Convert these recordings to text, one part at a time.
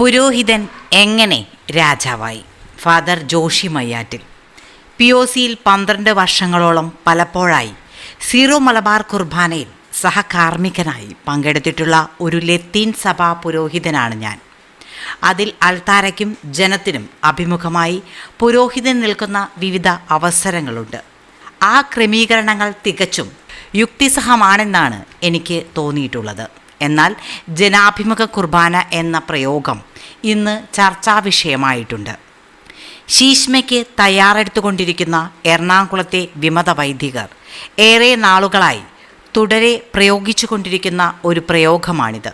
പുരോഹിതൻ എങ്ങനെ രാജാവായി? ഫാദർ ജോഷി മയ്യാറ്റിൽ. പി ഒ സിയിൽ പന്ത്രണ്ട് വർഷങ്ങളോളം പലപ്പോഴായി സീറോ മലബാർ കുർബാനയിൽ സഹകാർമ്മികനായി പങ്കെടുത്തിട്ടുള്ള ഒരു ലത്തീൻ സഭാ പുരോഹിതനാണ് ഞാൻ. അതിൽ അൾത്താരയ്ക്കും ജനത്തിനും അഭിമുഖമായി പുരോഹിതൻ നിൽക്കുന്ന വിവിധ അവസരങ്ങളുണ്ട്. ആ ക്രമീകരണങ്ങൾ തികച്ചും യുക്തിസഹമാണെന്നാണ് എനിക്ക് തോന്നിയിട്ടുള്ളത്. എന്നാൽ ജനാഭിമുഖ കുർബാന എന്ന പ്രയോഗം ഇന്ന് ചർച്ചാ വിഷയമായിട്ടുണ്ട്. ശീഷ്മയ്ക്ക് തയ്യാറെടുത്തുകൊണ്ടിരിക്കുന്ന എറണാകുളത്തെ വിമത വൈദികർ ഏറെ നാളുകളായി തുടരെ പ്രയോഗിച്ചുകൊണ്ടിരിക്കുന്ന ഒരു പ്രയോഗമാണിത്.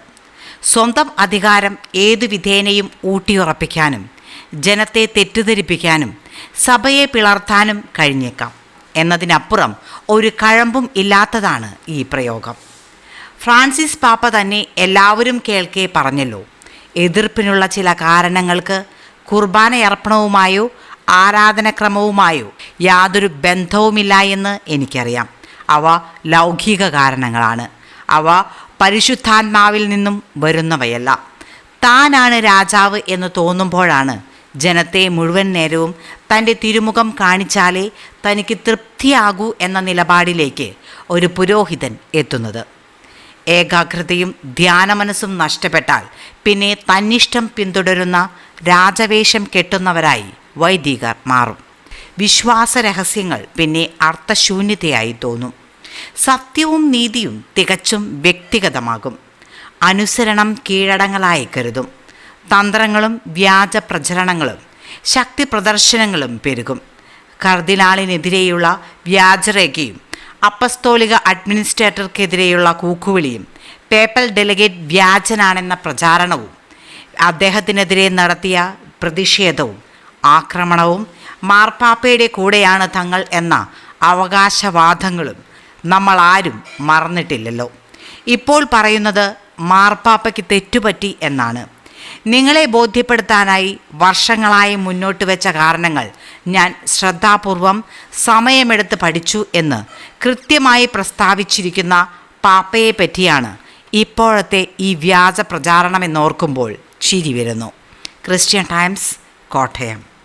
സ്വന്തം അധികാരം ഏതു വിധേനയും ഊട്ടിയുറപ്പിക്കാനും ജനത്തെ തെറ്റിദ്ധരിപ്പിക്കാനും സഭയെ പിളർത്താനും കഴിഞ്ഞേക്കാം. എന്നതിനപ്പുറം ഒരു കഴമ്പും ഇല്ലാത്തതാണ് ഈ പ്രയോഗം. ഫ്രാൻസിസ് പാപ്പ തന്നെ എല്ലാവരും കേൾക്കെ പറഞ്ഞല്ലോ. എതിർപ്പിനുള്ള ചില കാരണങ്ങൾക്ക് കുർബാനയർപ്പണവുമായോ ആരാധനക്രമവുമായോ യാതൊരു ബന്ധവുമില്ല എന്ന് എനിക്കറിയാം. അവ ലൗകിക കാരണങ്ങളാണ്. അവ പരിശുദ്ധാത്മാവിൽ നിന്നും വരുന്നവയല്ല. താനാണ് രാജാവ് എന്ന് തോന്നുമ്പോഴാണ് ജനത്തെ മുഴുവൻ നേരവും തന്റെ തിരുമുഖം കാണിച്ചാലേ തനിക്ക് തൃപ്തിയാകൂ എന്ന നിലപാടിലേക്ക് ഒരു പുരോഹിതൻ എത്തുന്നത്. ഏകാഗ്രതയും ധ്യാനമനസ്സും നഷ്ടപ്പെട്ടാൽ പിന്നെ തന്നിഷ്ടം പിന്തുടരുന്ന രാജവേഷം കെട്ടുന്നവരായി വൈദികർ മാറും. വിശ്വാസ രഹസ്യങ്ങൾ പിന്നെ അർത്ഥശൂന്യതയായി തോന്നും. സത്യവും നീതിയും തികച്ചും വ്യക്തിഗതമാകും. അനുസരണം കീഴടങ്ങളായി കരുതും. തന്ത്രങ്ങളും വ്യാജ പ്രചരണങ്ങളും ശക്തി പ്രദർശനങ്ങളും പെരുകും. കർദിനാളിനെതിരെയുള്ള വ്യാജരേഖയും അപ്പസ്തോലിക അഡ്മിനിസ്ട്രേറ്റർക്കെതിരെയുള്ള കൂക്കുവിളിയും പേപ്പൽ ഡെലിഗേറ്റ് വ്യാജനാണെന്ന പ്രചാരണവും അദ്ദേഹത്തിനെതിരെ നടത്തിയ പ്രതിഷേധവും ആക്രമണവും മാർപ്പാപ്പയുടെ കൂടെയാണ് തങ്ങൾ എന്ന അവകാശവാദങ്ങളും നമ്മൾ ആരും മറന്നിട്ടില്ലല്ലോ. ഇപ്പോൾ പറയുന്നത് മാർപ്പാപ്പയ്ക്ക് തെറ്റുപറ്റി എന്നാണ്. നിങ്ങളെ ബോധ്യപ്പെടുത്താനായി വർഷങ്ങളായി മുന്നോട്ട് വെച്ച കാരണങ്ങൾ ഞാൻ ശ്രദ്ധാപൂർവം സമയമെടുത്ത് പഠിച്ചു എന്ന് കൃത്യമായി പ്രസ്താവിച്ചിരിക്കുന്ന പാപ്പയെ പറ്റിയാണ് ഇപ്പോഴത്തെ ഈ വ്യാജ പ്രചാരണമെന്നോർക്കുമ്പോൾ ചിരി വരുന്നു. Christian Times Kottayam.